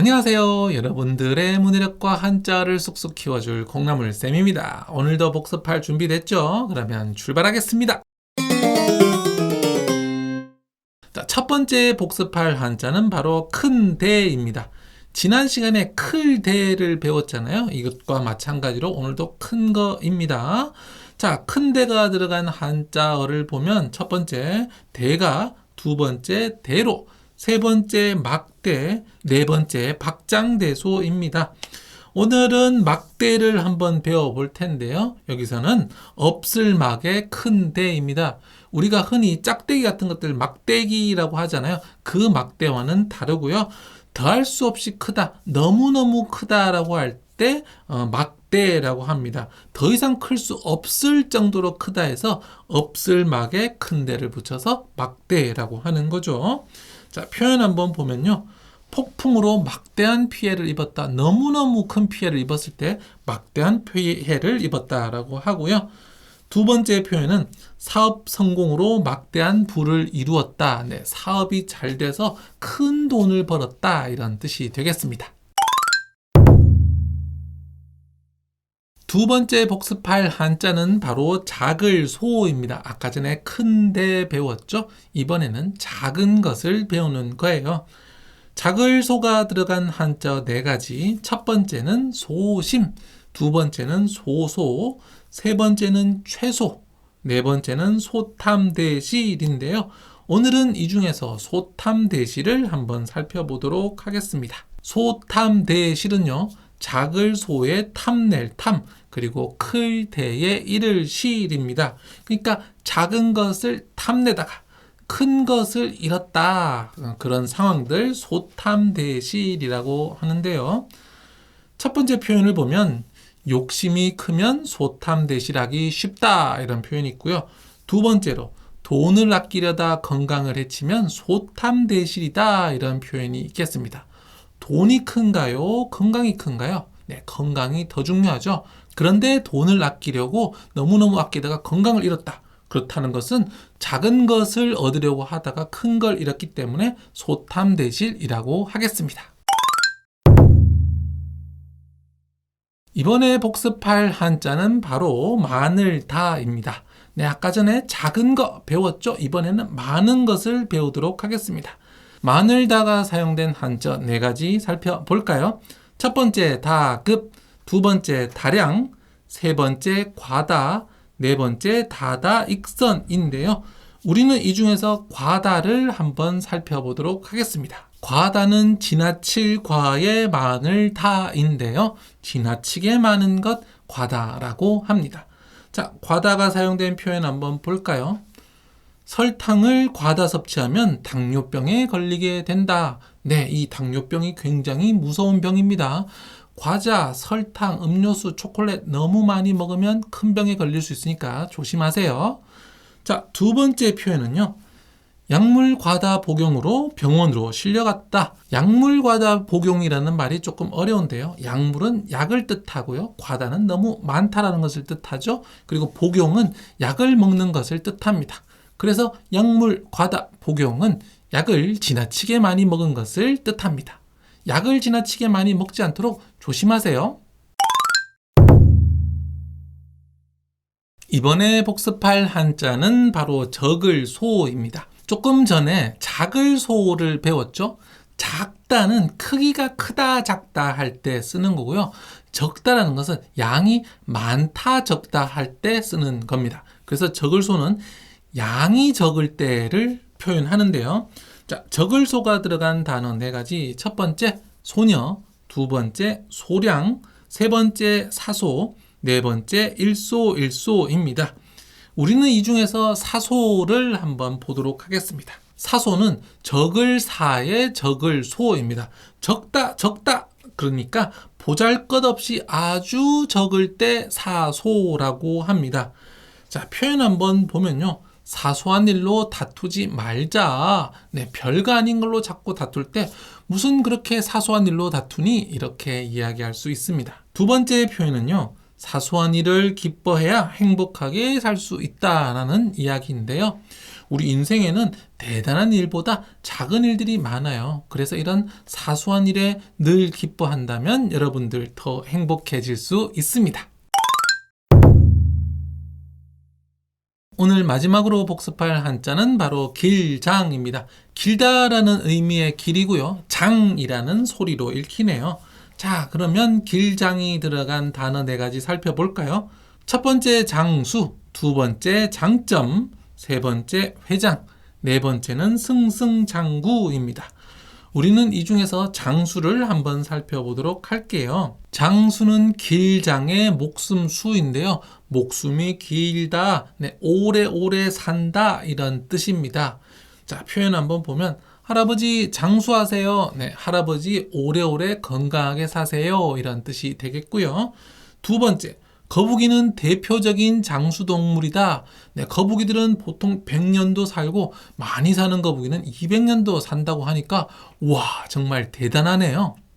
안녕하세요. 여러분들의 문해력과 한자를 쑥쑥 키워줄 콩나물쌤입니다. 오늘도 복습할 준비 됐죠? 그러면 출발하겠습니다. 자, 첫 번째 복습할 한자는 바로 큰 대입니다. 지난 시간에 클 대를 배웠잖아요. 이것과 마찬가지로 오늘도 큰 거입니다. 자, 큰 대가 들어간 한자어를 보면 첫 번째 대가, 두 번째 대로, 세 번째 막대, 네 번째 박장대소입니다. 오늘은 막대를 한번 배워볼 텐데요. 여기서는 없을 막의 큰 대입니다. 우리가 흔히 짝대기 같은 것들 막대기라고 하잖아요. 그 막대와는 다르고요. 더할 수 없이 크다, 너무너무 크다라고 할때 어, 막대라고 합니다. 더 이상 클 수 없을 정도로 크다 해서 없을 막에 큰 대를 붙여서 막대라고 하는 거죠. 자, 표현 한번 보면요. 폭풍으로 막대한 피해를 입었다. 너무너무 큰 피해를 입었을 때 막대한 피해를 입었다라고 하고요. 두 번째 표현은 사업 성공으로 막대한 부를 이루었다. 네, 사업이 잘 돼서 큰 돈을 벌었다. 이런 뜻이 되겠습니다. 두 번째 복습할 한자는 바로 작을소입니다. 아까 전에 큰데 배웠죠? 이번에는 작은 것을 배우는 거예요. 작을소가 들어간 한자 네 가지. 첫 번째는 소심, 두 번째는 소소, 세 번째는 최소, 네 번째는 소탐대실인데요. 오늘은 이 중에서 소탐대실을 한번 살펴보도록 하겠습니다. 소탐대실은요, 작을 소에 탐낼 탐, 그리고 클 대에 이를 시일입니다. 그러니까 작은 것을 탐내다가 큰 것을 잃었다. 그런 상황들 소탐대실이라고 하는데요. 첫 번째 표현을 보면 욕심이 크면 소탐대실하기 쉽다. 이런 표현이 있고요. 두 번째로 돈을 아끼려다 건강을 해치면 소탐대실이다. 이런 표현이 있겠습니다. 돈이 큰가요? 건강이 큰가요? 네, 건강이 더 중요하죠. 그런데 돈을 아끼려고 너무너무 아끼다가 건강을 잃었다. 그렇다는 것은 작은 것을 얻으려고 하다가 큰 걸 잃었기 때문에 소탐 대실이라고 하겠습니다. 이번에 복습할 한자는 바로 마늘다입니다. 네, 아까 전에 작은 거 배웠죠? 이번에는 많은 것을 배우도록 하겠습니다. 마늘다가 사용된 한자 네 가지 살펴볼까요? 첫 번째 다급, 두 번째 다량, 세 번째 과다, 네 번째 다다 익선인데요. 우리는 이 중에서 과다를 한번 살펴보도록 하겠습니다. 과다는 지나칠 과의 많을 다인데요. 지나치게 많은 것 과다라고 합니다. 자, 과다가 사용된 표현 한번 볼까요? 설탕을 과다 섭취하면 당뇨병에 걸리게 된다. 네, 이 당뇨병이 굉장히 무서운 병입니다. 과자, 설탕, 음료수, 초콜릿 너무 많이 먹으면 큰 병에 걸릴 수 있으니까 조심하세요. 자, 두 번째 표현은요. 약물 과다 복용으로 병원으로 실려갔다. 약물 과다 복용이라는 말이 조금 어려운데요. 약물은 약을 뜻하고요. 과다는 너무 많다라는 것을 뜻하죠. 그리고 복용은 약을 먹는 것을 뜻합니다. 그래서 약물 과다 복용은 약을 지나치게 많이 먹은 것을 뜻합니다. 약을 지나치게 많이 먹지 않도록 조심하세요. 이번에 복습할 한자는 바로 적을 소입니다. 조금 전에 작을 소를 배웠죠? 작다는 크기가 크다 작다 할 때 쓰는 거고요. 적다라는 것은 양이 많다 적다 할 때 쓰는 겁니다. 그래서 적을 소는 양이 적을 때를 표현하는데요. 자, 적을 소가 들어간 단어 네 가지. 첫 번째 소녀, 두 번째 소량, 세 번째 사소, 네 번째 일소 일소입니다. 우리는 이 중에서 사소를 한번 보도록 하겠습니다. 사소는 적을 사의 적을 소입니다. 적다, 적다. 그러니까 보잘 것 없이 아주 적을 때 사소라고 합니다. 자, 표현 한번 보면요. 사소한 일로 다투지 말자. 네, 별거 아닌 걸로 자꾸 다툴 때 무슨 그렇게 사소한 일로 다투니? 이렇게 이야기할 수 있습니다. 두 번째 표현은요. 사소한 일을 기뻐해야 행복하게 살 수 있다라는 이야기인데요. 우리 인생에는 대단한 일보다 작은 일들이 많아요. 그래서 이런 사소한 일에 늘 기뻐한다면 여러분들 더 행복해질 수 있습니다. 오늘 마지막으로 복습할 한자는 바로 길장입니다. 길다라는 의미의 길이고요. 장이라는 소리로 읽히네요. 자, 그러면 길장이 들어간 단어 네 가지 살펴볼까요? 첫 번째 장수, 두 번째 장점, 세 번째 회장, 네 번째는 승승장구입니다. 우리는 이 중에서 장수를 한번 살펴보도록 할게요. 장수는 길장의 목숨 수인데요. 목숨이 길다, 네, 오래오래 산다 이런 뜻입니다. 자, 표현 한번 보면 할아버지 장수하세요. 네, 할아버지 오래오래 건강하게 사세요. 이런 뜻이 되겠고요. 두 번째, 거북이는 대표적인 장수동물이다. 네, 거북이들은 보통 100년도 살고 많이 사는 거북이는 200년도 산다고 하니까 와, 정말 대단하네요.